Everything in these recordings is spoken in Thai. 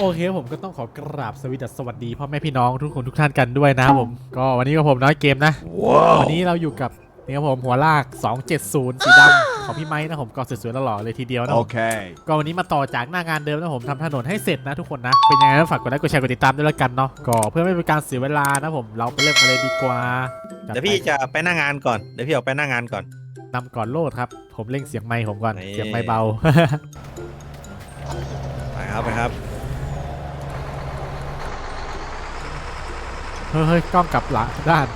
โอเคผมก็ต้องขอกราบสวิดัสสวัสดีพ่อแม่พี่น้องทุกคนทุกท่านกันด้วยนะครับผม ก็วันนี้ก็ผมน้อยเกมนะ วันนี้เราอยู่กับนี่ครับผมหัวลาก 270 สีดำของพี่ไม้นะผมก็สวยๆหล่อๆเลยทีเดียวนะผม Okay. ก็วันนี้มาต่อจากหน้างานเดิมนะผมทำถนนให้เสร็จนะทุกคนนะ เป็นยังไงก็ฝากกดไลค์กดแชร์กดติดตามด้วยละกันเนาะก็เพื่อไม่เป็นการเสียเวลานะผมเราไปเริ่มกันเลยดีกว่าเดี๋ยวพี่จะไปหน้างานก่อนเดี๋ยวพี่ออกไปหน้างานก่อนนำก่อนโลดครับ ผมเร่งเสียงไมค์ผมก่อนนี่เสียงไมค์เบาไปครับไปครับ เฮ้ยเฮ้ยกล้องกลับหลังด้าน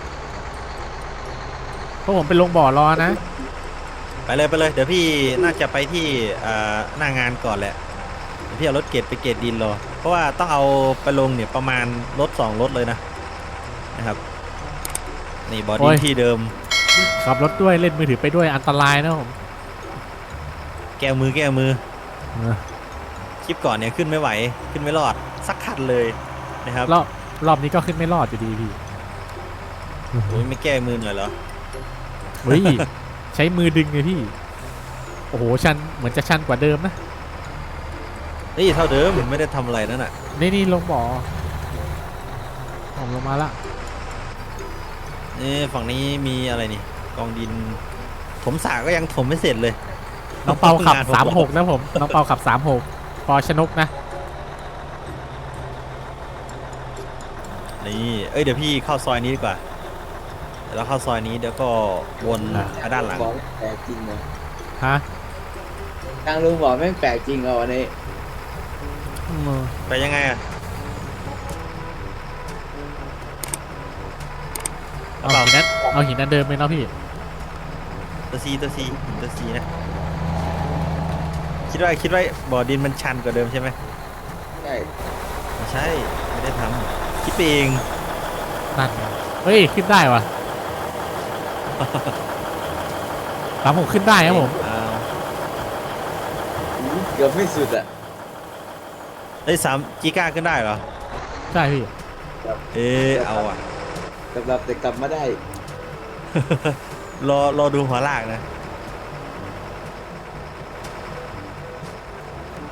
เพราะผมไปลงบ่อรอนะ ไปเลยไปเลย เดี๋ยวพี่น่าจะไปที่เอ่อหน้างานก่อนแหละเดี๋ยวพี่เอารถเกตไปเกตดินรอเพราะว่าต้องเอาไปลงเนี่ยประมาณรถสองรถเลยนะนะครับนี่บอโอ้ดี้ย ที่เดิม ขับรถด้วยเล่นมือถือไปด้วยอันตรายนะผมแก้มือแก้มือเออคลิปก่อนเนี่ยขึ้นไม่ไหว ขึ้นไม่รอดสักคันเลยนะครับรอบ รอบนี้ก็ขึ้นไม่รอดอยู่ดีพี่โอ้ยไม่แก้มือหน่อยเหรอเฮ้ยใช้มือดึงไงพี่ โอ้โหชันเหมือนจะชันกว่าเดิมนะนี่เท่าเดิมไม่ได้ทำอะไรนั่นน่ะนี่นี่ลงบ่อผมลงมาละนี่ฝั่งนี้มีอะไรนี่กองดิน ผมสาก็ยังถมไม่เสร็จเลย น้องเปาขับงานผมสามหกนะผม น้องเปาขับสามหกปอชนกนะ นี่เอ้ยเดี๋ยวพี่เข้าซอยนี้ดีกว่าเดี๋ยวเราเข้าซอยนี้เดี๋ยวก็วนอะมาด้านหลังบอกแปลกจริงเหรอฮะทางลุงบอกแม่งแปลกจริงเหรอวันนี้อืมไปยังไงอะเอาหินนั้นเอาหินนั้นเดิมไปเนาะพี่ตัวซีตัวซีตัวซีนะคิดว่าคิดว่าบ่อดินมันชันกว่าเดิมใช่ไหมใช่ไม่ใช่ไม่ได้ทำ คิดไปเองนั่นไงเฮ้ยขึ้นได้วะสามหกขึ้นได้ครับผมอ้าวเกือบไม่สุดอะเฮ้ยสามจีก้าขึ้นได้เหรอ ใช่พี่เอ๊ะเอาอะ สำหรับแต่กลับมาได้ รอรอดูหัวลากนะ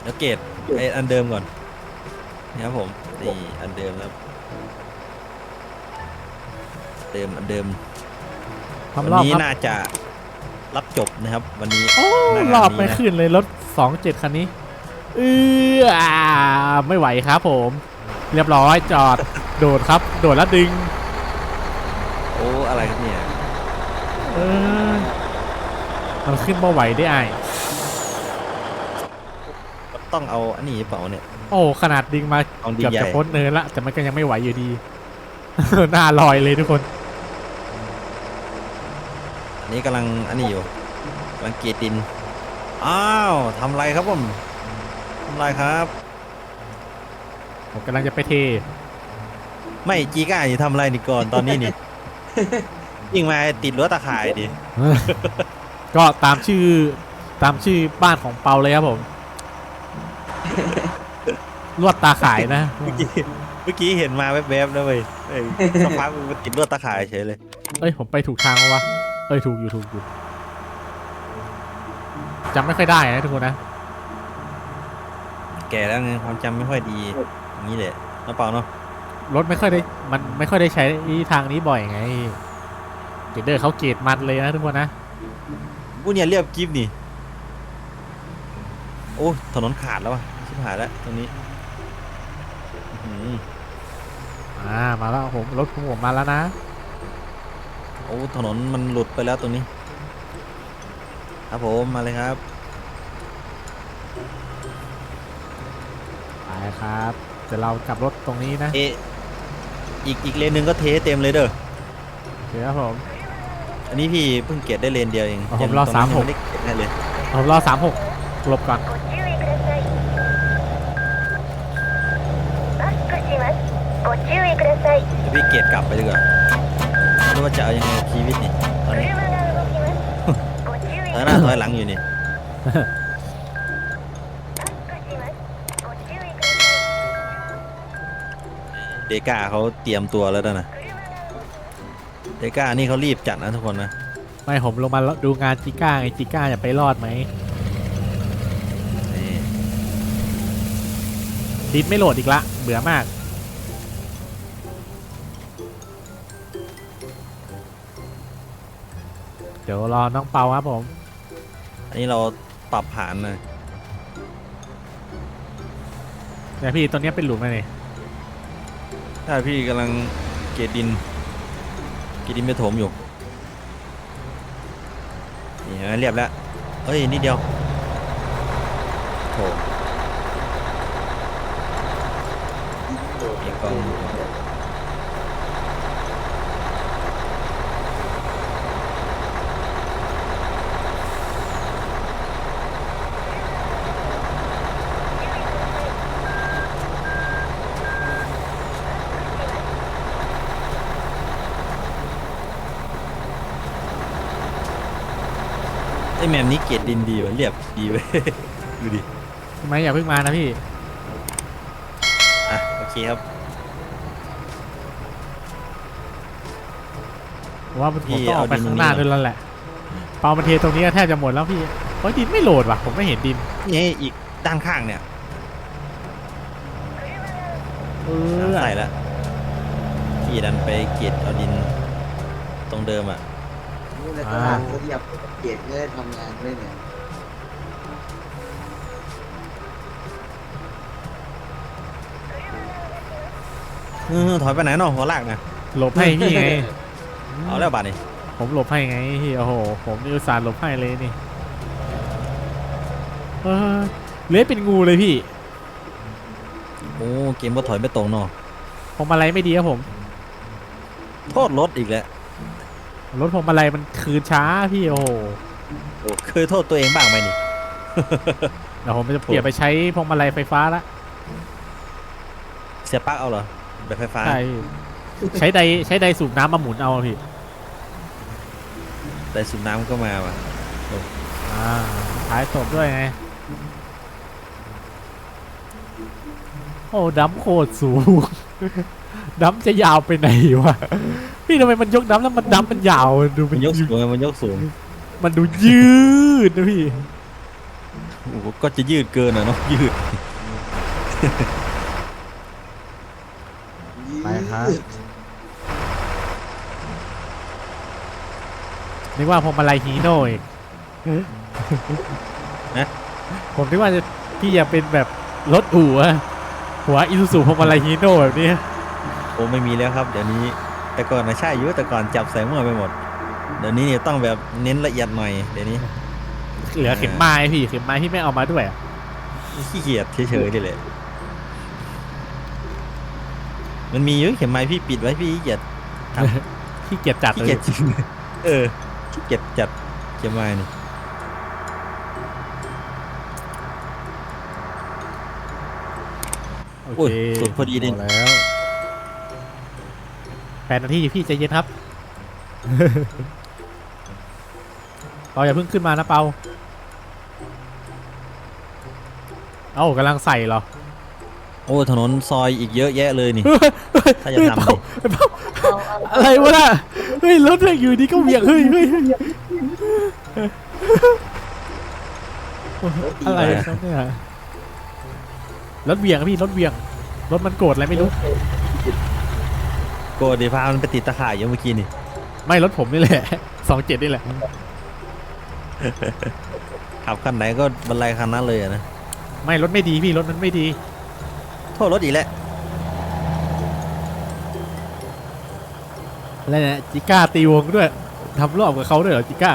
เดี๋ยวเกตไออันเดิมก่อนนะครับผมนี่อันเดิมแล้ว เดิมอันเดิมทำวันรอบนี้ครับน่าจะรับจบนะครับ วันนี้โอ้หน้างานรอบไม่นี้นะขึ้นเลยรถสองเจ็ดคันนี้เอออ่าไม่ไหวครับผม เรียบร้อยจอด โดดครับ โดดแล้วดึง โอ้อะไรครับเนี่ยเออมันขึ้นมาไหวได้ไอายต้องเอาอันนี้เปล่าเนี่ยโอ้ขนาดดึงมา เอาดีเกือบใหญ่จะพ้นเนินละแต่มันก็ยังไม่ไหวอยู่ดี หน้าลอยเลยทุกคนอั นนี้กำลังอันนี้อยู่กำลังเกยร์ดิน อ้าวทำไรครับผมทำไรครับ ผมกำลังจะไปเท ไม่จีก้านี่ทำอะไรนี่ก่อนตอนนี้นี่ ยิงมาติดรั้วตะข่ายดิ ก็ตามชื่อตามชื่อบ้านของเปาเลยครับผมลวดตาข่ายนะ เมื่อกี้เมื่อกี้เห็นมาแวบๆนะเว้ยเอ้ยสักพักมันติดรั้วตะข่ายเฉยเลย เอ้ยผมไปถูกทางปะวะ เอ้ยถูกอยู่ถูกอยู่จำไม่ค่อยได้นะทุกคนนะแก่แล้วไงความจำไม่ค่อยดี อย่างนี้แหละน้าเปล่าเนาะรถไม่ค่อยได้มันไม่ค่อยได้ใช้ทางนี้บ่อยไงเกดเดอร์เขาเกตมันเลยนะทุกคนนะกูเนี่ยเรียบกิฟนี่ โอ้ถนนขาดแล้ววะชิบหายแล้วตรงนี้อื้อหืออ่ามาแล้วผมรถของผมมาแล้วนะโอ้ถนนมันหลุดไปแล้วตรงนี้ ครับผมมาเลยครับ ไปครับเดี๋ยวเรากลับรถตรงนี้นะ เอะอีกอีกเลนหนึ่งก็เทให้เต็มเลยเด้อ เดี๋ยวครับผม อันนี้พี่เพิ่งเก็บได้เลนเดียวเอง อ๋อผม ยัง รอ ตงนั้น สามหก ยังไม่ได้เก็บได้เลย ผมรอสามหกหลบก่อน ご注意ください。バックします。ご注意ください。 เดี๋ยวพี่เก็บกลับไปดีกว่าไม่รู้ ว่าจะเอายังไงชีวิตนี่ตอนนี้ถอยหน้าถอยหลังอยู่นี่ เดก้าเขาเตรียมตัวแล้วนะ เดก้านี่เขารีบจัดนะทุกคนนะ ไม่ผมลงมาดูงานจิก้าไงจิก้าจะไปรอดไหมนี่ติดไม่โหลดอีกละ เบื่อมาก เดี๋ยวรอน้องเปาครับผมอันนี้เราปรับผ่านนะเนี่ยพี่ตรงเนี้ยเป็นหลุมเลยนี่ถ้าพี่กำลังเกรดดิน เกรดดินไปโถมอยู่นี่เห็นไหมเรียบแล้วเอ้ยนิดเดียวโถมีกล้อง แมมนี้เกรดดินดีวะเรียบดีเว้ยดูดิ ทำไมอย่าเพิ่งมานะพี่ อะ โอเคครับ ผมว่าผมพี่ต้องออกไปเอาดินข้างหน้าตรงนี้ ด้วยแล้วแหละ เปามันเทตรงนี้ก็แทบจะหมดแล้วพี่เฮ้ยดินไม่โหลดว่ะ ผมไม่เห็นดิน นี่อีกด้านข้างเนี่ยเออใส่แล้วพี่ดันไปเกรดเอาดิน ตรงเดิมอะนี่ แหละตลาดเขาเรียบเกียรติเงื่อนทำงานด้วยเนี่ยเออถอยไปไหนเนาะหัวลากนะหลบให้พี่ไง เอาแล้วบาดนี่ผมหลบให้ไงพี่โอ้โห ผมนี่อุตส่าห์หลบให้เลยนี่เออเลื้อยเป็นงูเลยพี่โอ้เกมก็ถอยไม่ตรงเนาะผมอะไรไม่ดีครับผม โทษรถอีกแล้ว รถผมอะไรมันคืนช้าพี่โอ้โหโอ้เคยโทษตัวเองบ้างไหมนี่เดี๋ยวผมจะเปลี่ยนไปใช้พวงมาลัยไฟฟ้าละเสียปลั๊กเอาเหรอแบบไฟฟ้าใช่พี่ใช้ไดใช้ไดสูบน้ำมาหมุนเอาอะพี่แต่สูบน้ำก็มาว่ะอ่าท้ายศพด้วยไงโอ้ดัมโคตรสูงดัมจะยาวไปไหนวะ พี่ทำไมมันยกดัมแล้วมันดัมมันยาวดูมันยกสูงไงมันยกสูงมันดูยืดนะพี่ โอ้โหก็จะยืดเกินอะเนาะยืดไปครับ นึกว่าพวงมาลัยฮีโน่อีกนะผมนึกว่าจะพี่อยากเป็นแบบรถอู่อะหัวอิซูซูพวงมาลัยฮีโน่แบบนี้ โอ้ไม่มีแล้วครับ เดี๋ยวนี้ แต่ก่อนนะใช่อยุ่แต่ก่อนจับใส่มั่วไปหมด เดี๋ยวนี้เนี่ยต้องแบบเน้นละเอียดหน่อยเดี๋ยวนี้เหลือเข็มไม้พี่เข็มไม้ที่ไม่เอามาด้วยอะขี้เกียจเฉยๆนี่แหละมันมีอยู่เข็มไม้พี่ปิดไว้พี่ขี้เกียจขี้เกียจจัดขี้เลเกียยจจริงเออขี้เกียจจัดเข็มไม้นี่โอโอ้ยเคสุดพอดีเลยพแล้ว แปดนาทีพี่ใจเย็นครับ เปาอย่าเพิ่งขึ้นมานะเปา เอ้ากำลังใส่เหรอ โอ้ถนนซอยอีกเยอะแยะเลยนี่ ถ้าจะทำเฮ้ยดิเปาเปาอะไรวะน่ะเฮ้ยรถแม่งอยู่ดีก็เหวี่ยงเฮ้ยเฮ้ยเฮ้ยอะไรครับเนี่ยรถเหวี่ยงอะพี่รถเหวี่ยงรถมันโกรธอะไรไม่รู้ โกรธดิพามันไปติดตะข่ายอยู่เมื่อกี้นี่ไม่รถผมนี่แหละสองเจ็ดนี่แหละ ขับคันไหนก็บรรลัยคันนั้นเลยอะนะไม่รถไม่ดีพี่รถมันไม่ดี โทษรถอีกแล้วอะไรเนี่ยจิก้าตีวงด้วยทำรอบกับเขาด้วยเหรอจิก้า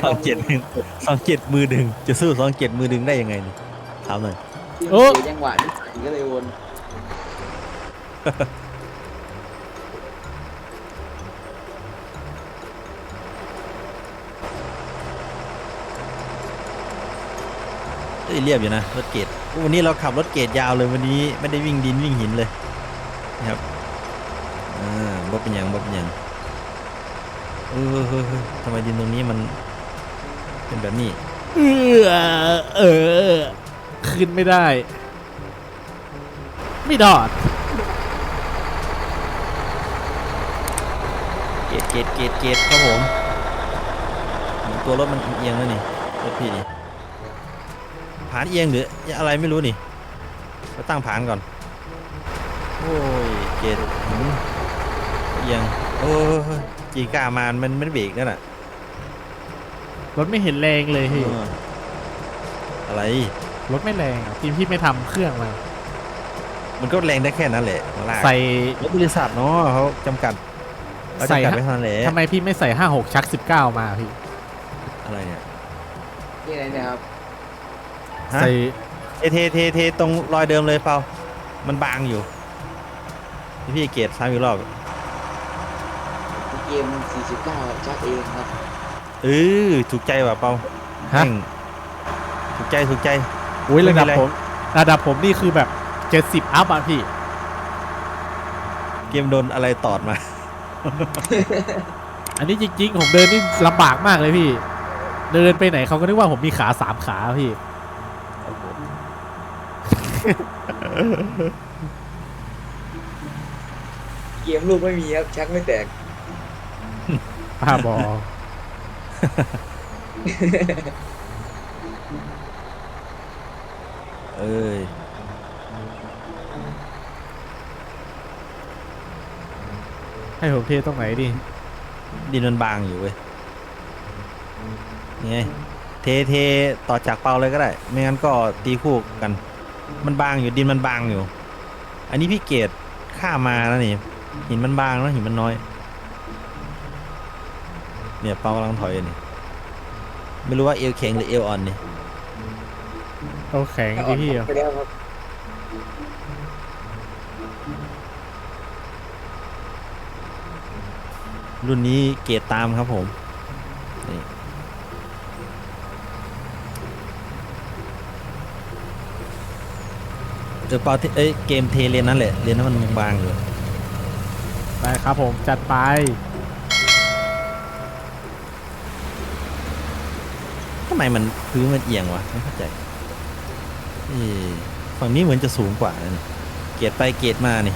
สองเจ็ดหนึ่งสองเจ็ดมือดึงจะสู้สองเจ็ดมือดึงได้ยังไงนี่ถามหน่อย โอ้เสียจังหวะนิดหน่อยก็เลยวนเอ้ยเรียบอยู่นะรถเกรดวันนี้เราขับรถเกรดยาวเลยวันนี้ไม่ได้วิ่งดินวิ่งหินเลยนะครับอ่าบ่เป็นหยังบ่เป็นหยังเออเฮ้ยเฮ้ยทำไมดินตรงนี้มันเป็นแบบนี้ เออเออ ขึ้นไม่ได้ ไม่ดอดเกรดเกรดเกรดเกรดครับผมตัวรถมันเอียงแล้วนี่รถพี่นี่ผานเอียงหรืออะไรไม่รู้นี่ไปตั้งผานก่อน โอ้ยเกตหืมเอียงโอ้ยจีกล้ามามันไม่ได้เบรกนั่นน่ะรถไม่เห็นแรงเลยพี่เอออะไร รถไม่แรงอะทีมพี่ไม่ทำเครื่องมามันก็แรงได้แค่นั้นแหละมาลากใส่ รถบริษัทเนาะเขาจำกัดเขาใส่ จำกัดฮะไว้เท่านั้นแหละทำไมพี่ไม่ใส่ห้าหกชักสิบเก้ามาพี่ อะไรเนี่ยนี่อะไรเนี่ยครับฮะใส่เทเทเทเทตรงรอยเดิมเลยเปล่ามันบางอยู่ที่พี่เกตซ้ำอีกรอบเกม49ชักเองครับ เออถูกใจว่ะเปาฮะ แม่งถูกใจถูกใจ อุ้ยไม่ระมีดับอะไรผม ระดับผมนี่คือแบบเจ็ดสิบอัพอะพี่ เกมโดนอะไรตอดมา อันนี้จริงๆ ผมเดินนี่ลำบากมากเลยพี่ เดินไปไหนเขาก็นึกว่าผมมีขาสามขาพี่ เกมลูกไม่มีครับชักไม่แตกป้าบอ เอ้ยให้ผมเทตรงไหนดิดินมันบางอยู่เว้ยนี่ไงเทเทต่อจากเปาเลยก็ได้ ไม่งั้นก็ตีคู่กัน มันบางอยู่ดินมันบางอยู่ อันนี้พี่เกตข้ามมาแล้วนี่หินมันบางแล้วหินมันน้อย เนี่ยเปากำลังถอยอยู่นี่ไม่รู้ว่าเอวแข็งหรือเอวอ่อนนี่ เอาแข็งดิพี่ไปแล้วครับรุ่นนี้เกรดตามครับผมนี่เออเปาเทเอ้ยเกมเทเลนนั่นแหละเลนนั้นมันบางๆอยู่ได้ครับผมจัดไป ทำไมมันพื้นมันเอียงวะไม่เข้าใจ เอ๊ะฝั่งนี้เหมือนจะสูงกว่านะนี่เกรดไปเกรดมานี่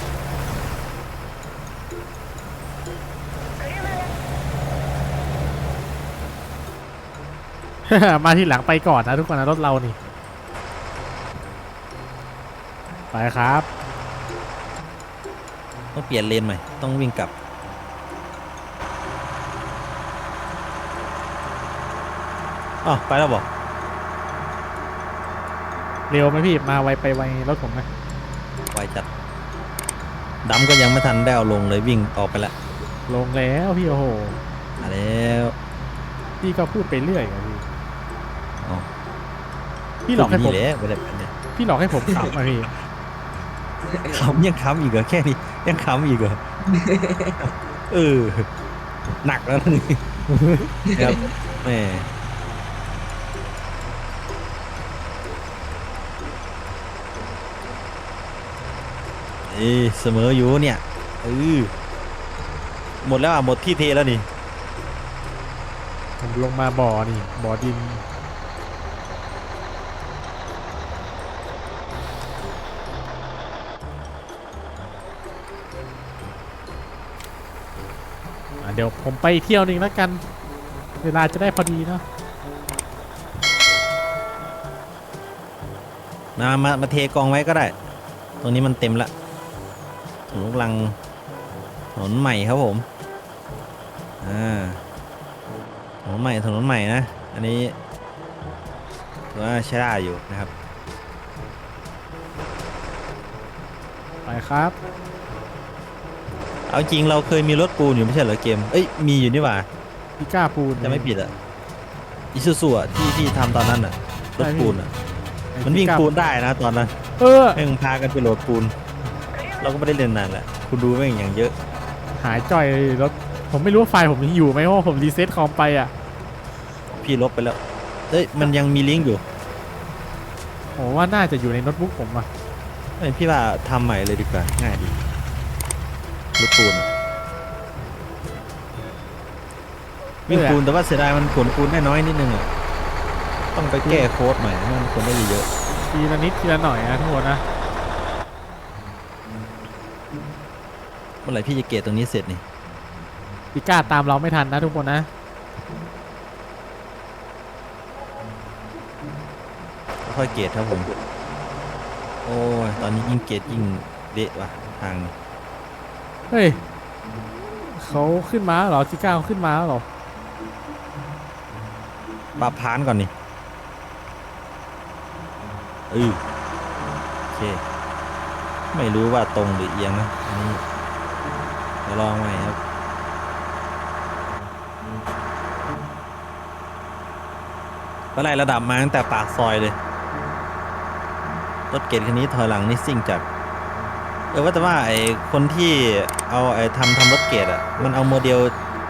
มาที่หลังไปก่อนนะทุกคนนะรถเรานี่ ไปครับ ต้องเปลี่ยนเลนใหม่ ต้องวิ่งกลับ อ๋อ ไปแล้วบอก เร็วไหมพี่มาไวไปไวรถผมไหมไวจัดดำก็ยังไม่ทันได้เอาลงเลยวิ่งออกไปละลงแล้วพี่โอ้โหมาแล้วพี่ก็พูดไปเรื่อยอะพี่อ๋อพี่หลอกให้ผมนี่แหละไม่ได้เป็นเนี่ยพี่หลอกให้ผมขับมาพี่ขำยังขำอีกเหรอแค่นี้ยังขำอีกเหรอเออหนักแล้วนะนี่ครับแหม เอ้ยเสมออยู่เนี่ยเออหมดแล้วอะหมดที่เทแล้วนี่ผมลงมาบ่อนี่บ่อดินอะเดี๋ยวผมไปเที่ยวหนึ่งแล้วกัน เวลาจะได้พอดีเนาะมามามาเทกองไว้ก็ได้ ตรงนี้มันเต็มละถนน ลูกลังถนนใหม่ครับผมอ่าถนนใหม่ถนนใหม่นะ อันนี้ถือว่าใช้ได้อยู่นะครับ ไปครับ เอาจริงเราเคยมีรถปูนอยู่ไม่ใช่เหรอเกม เอ้ยมีอยู่นี่หว่าพี่ก้าปูนจะไม่ผิดอะอิซูซูอะที่ที่ทำตอนนั้นอะรถปูนอะไอ้มันวิ่งพี่ก้าปูนได้นะตอนนั้น เออแม่งพากันไปโหลดปูน เราก็ไม่ได้เล่นนานแหละคุณดูแม่งอย่างเยอะ หายจ่อยเลยรถผมไม่รู้ว่าไฟล์ผมยังอยู่ไหมเพราะว่าผมรีเซ็ตคอมไปอะพี่ลบไปแล้วเอ้ยมันยังมีลิงก์อยู่ผมว่าน่าจะอยู่ในโน้ตบุ๊กผมอะเอ้ยพี่ว่าทำใหม่เลยดีกว่าง่ายดีรถปูนอะวิ่งปูนแต่ว่าเสียดายมันขนปูนได้น้อยนิดนึงอะต้องไปแก้โค้ดใหม่ให้มันขนได้เยอะทีละนิดทีละหน่อยนะทุกคนนะ ๆเมื่อไหร่พี่จะเกตตรงนี้เสร็จนี่พี่ก้าตามเราไม่ทันนะทุกคนนะโอค่อยเกตครับผม โอ้ยตอนนี้ยิ่งเกตยิ่งเดะว่ะทางนี้เฮ้ยเขาขึ้นมาเหรอจิก้าเขาขึ้นมาเหรอ ปรับพานก่อนนี่เออโอเค ไม่รู้ว่าตรงหรือเอียงนะอันนี้ เดี๋ยวลองใหม่ครับก็ไล่ระดับมาตั้งแต่ปากซอยเลย รถเกตคันนี้ถอยหลังนี่ซิ่งจากเออว่าแต่ว่าไอ้คนที่เอาไอ้ทำทำรถเกตอะ มันเอาโมเดล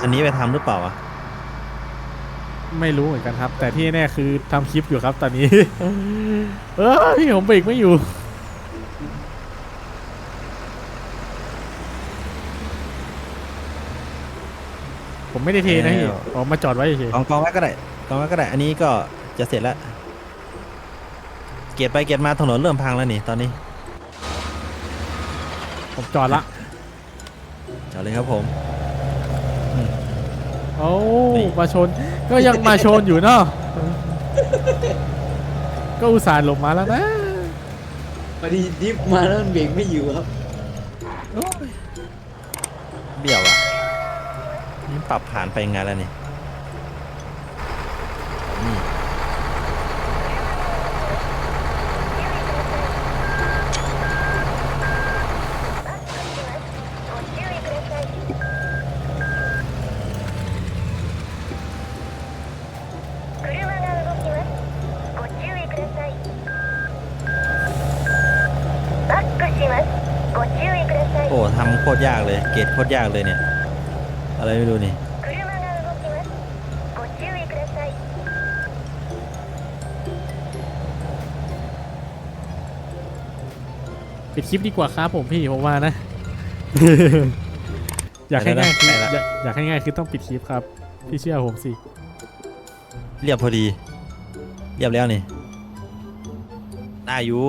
อันนี้ไปทำหรือเปล่าวะ ไม่รู้เหมือนกันครับ แต่ที่แน่คือทำคลิปอยู่ครับตอนนี้ เออพี่ผมเบรกไม่อยู่ ไม่ได้เทนะพี่แล้วผมมาจอดไว้เฉยกองกองไว้ก็ได้กองไว้ก็ได้ อันนี้ก็จะเสร็จแล้ว เกียร์ไปเกียร์มาถนนเริ่มพังแล้วนี่ตอนนี้ ผมจอดละจอดเลยครับผมโอ้นี่มาชน ก็ยังมาชนอยู่เนาะก็อุตส่าห์หลบมาแล้วนะพอดีดิฟมาแล้วมันเบรกไม่อยู่ครับเบี้ยวอะนี่ ปรับผ่านไปงานแล้วนี่โอ้ทำโคตรยากเลย เกตโคตรยากเลยเนี่ย ไรไม่รู้นี่ปิดคลิปดีกว่าครับผมพี่ผมว่านะ อยากให้ง่ายคืออยากให้ง่ายคือต้องปิดคลิปครับ พี่เชื่อผมสิ เรียบพอดี เรียบแล้วนี่ได้อยู่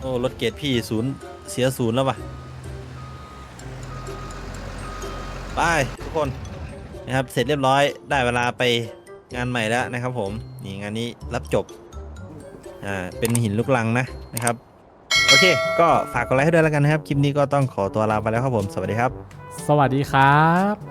โอ้รถเกตพี่ศูนย์เสียศูนย์แล้ววะ ไปทุกคนนะครับเสร็จเรียบร้อยได้เวลาไปงานใหม่แล้วนะครับ ผมนี่งานนี้รับจบอ่าเป็นหินลูกลังนะนะครับโอเค ก็ฝากกดไลค์ให้ด้วยแล้วกันนะครับ คลิปนี้ก็ต้องขอตัวลาไปแล้วครับผม สวัสดีครับ สวัสดีครับ